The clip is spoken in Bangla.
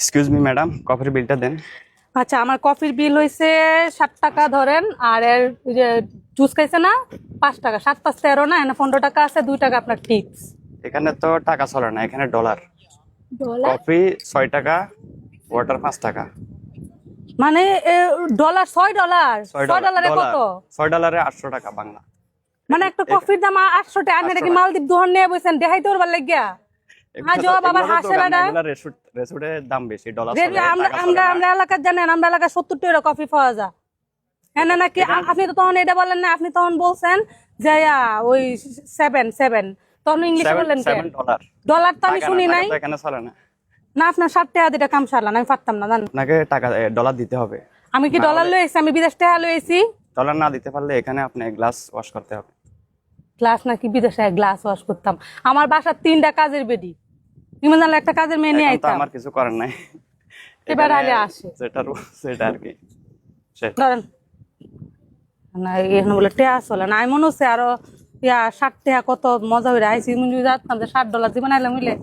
এক্সকিউজ মি ম্যাডাম কফির বিলটা দেন। আচ্ছা আমার কফির বিল হয়েছে ষাট টাকা ধরেন আর এর যে জুস খাইছে না পাঁচ টাকা। সাত পাঁচ তেরো না এনে পনেরো টাকা আছে দুই টাকা আপনার টিপস এখানে তো টাকা চলে না এখানে ডলার কফি ছয় টাকা ওয়াটার পাঁচ টাকা। মানে ডলার ছয় ডলার ছয় ডলারে কত? ছয় ডলারে আটশো টাকা বাংলা। মানে একটা কফির দাম আটশো টাকা। আপনি নাকি মালদ্বীপ দোহন নিয়ে বসেন দেখাই তোর বার লাগিয়া। হ্যাঁ, জবাব আবার হাসে বেটা। রেসুটের দাম বেশি ডলার রে- রে, আমরা আমরা আমরা এলাকার জানেন আমরা এলাকায় সত্তর টাকা কফি পাওয়া যায়। হ্যাঁ না নাকি আপনি তো তখন এটা বলেন না আপনি তখন বলছেন যে ওই সেভেন সেভেন তখন ইংলিশে বললেন ডলার ডলার তো আমি শুনি নাই। এখানে চলে না। না আপনার ষাট টাকা দিটা কাম সারলাম আমি পারতাম না জান আপনাকে টাকা ডলার দিতে হবে। আমি কি ডলার লয়ে এসেছি আমি বিদেশ টাকা লয়ে এসেছি ডলার না দিতে পারলে এখানে আপনি গ্লাস ওয়াশ করতে হবে। গ্লাস নাকি বিদেশে গ্লাস ওয়াশ করতাম। আমার বাসার তিনটা কাজের বেডি। ইমান জানলে একটা কাজের মেয়ে নিয়ে আইতাম। আমার কিছু করার নাই। এবার আলে আসে। সেটা সেটা আর কি। ধরেন। না এখানে বলে টেয়া চলে না। আমি মনে হচ্ছে আরও ইয়া ষাট টাকা কত মজা হয়ে আইসি মুই যদি যে ষাট ডলার জীবন আইলাম মিলে